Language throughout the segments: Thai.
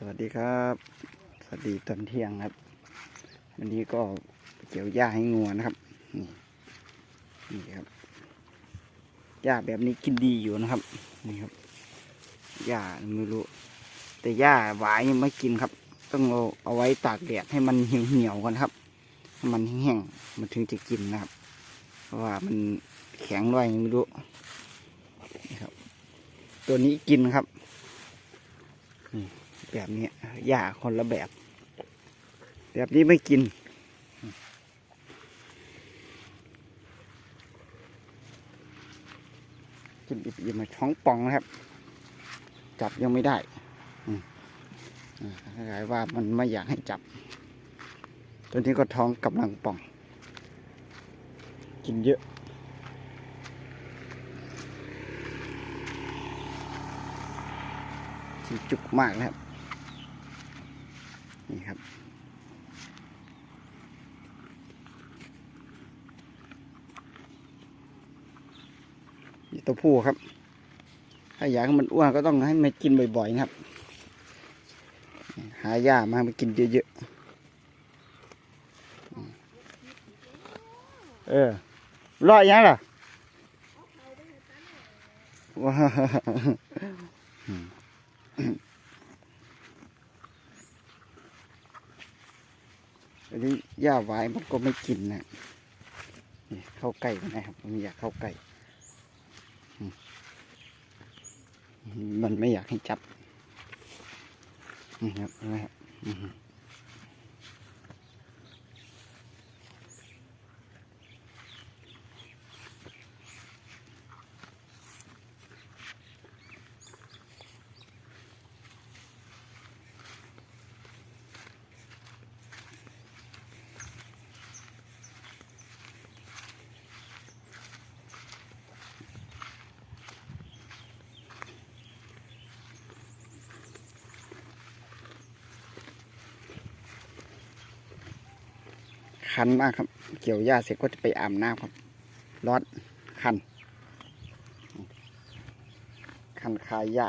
สวัสดีครับ สวัสดีตอนเที่ยงครับ วันนี้ก็เกี่ยวหญ้าให้งัวนะครับ นี่นี่ครับหญ้าแบบนี้กินดีอยู่นะครับ นี่ครับหญ้าไม่รู้ แต่หญ้าหวายยังไม่กินครับ ต้องเอาเอาไว้ตากแดดให้มันเหี่ยวเหี่ยวก่อนครับให้มันแห้งๆมันถึงจะกินนะครับ เพราะว่ามันแข็งด้วยยังไม่รู้นี่ครับ ตัวนี้กินครับ แบบนี้หญ้าคนละแบบ แบบนี้ไม่กิน กินอิ่มๆมาท้องป่องนะครับ จับยังไม่ได้อืมาคล้ายว่ามันไม่อยากให้จับ ตัวนี้ก็ท้องกำลังป่อง กินเยอะจุกมากนะครับ นี่ครับ นี่ ตัวผู้ครับ ถ้าอยากให้มันอ้วนก็ต้องให้มันกินบ่อยๆนะครับ หาหญ้ามามันกินเยอะๆ เออรอดยังล่ะว้าอันนี้หญ้าหวายมันก็ไม่กินนะเข้าใกล้กันะครับมันอยากเข้าใกล้ มันไม่อยากให้จับนี่ครับนะครับ คันมากครับ เกี่ยวหญ้าเสร็จก็จะไปอาบน้ำครับ ร้อนคัน คันคายหญ้า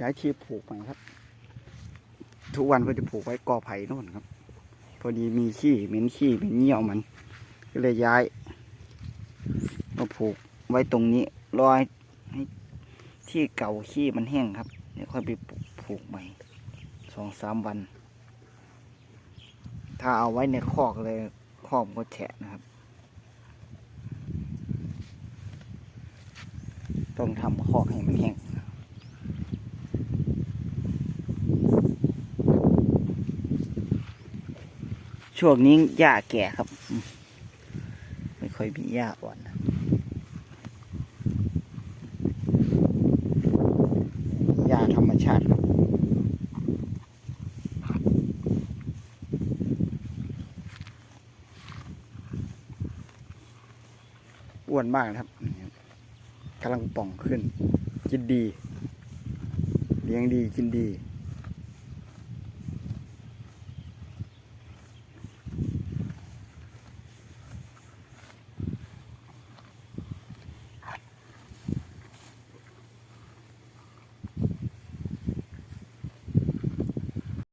ย้ายที่ผูกไปครับ ทุกวันก็จะผูกไว้กอไผ่นู่นครับ พอดีมีขี้เหม็นขี้เหม็นเยี่ยวมัน ก็เลยย้ายมาผูกไว้ตรงนี้รอให้ให้ที่เก่าขี้มันแห้งครับเดี๋ยวค่อยไปผูกใหม่สองสามวัน ถ้าเอาไว้ในคอกเลยคอกก็แฉะนะครับ ต้องทำคอกให้มันแห้ง ช่วงนี้หญ้าแก่ครับ ไม่ค่อยมีหญ้าอ่อนหญ้าธรรมชาติครับอ้วนมากนะครับกำลังป่องขึ้น กินดี เลี้ยงดีกินดี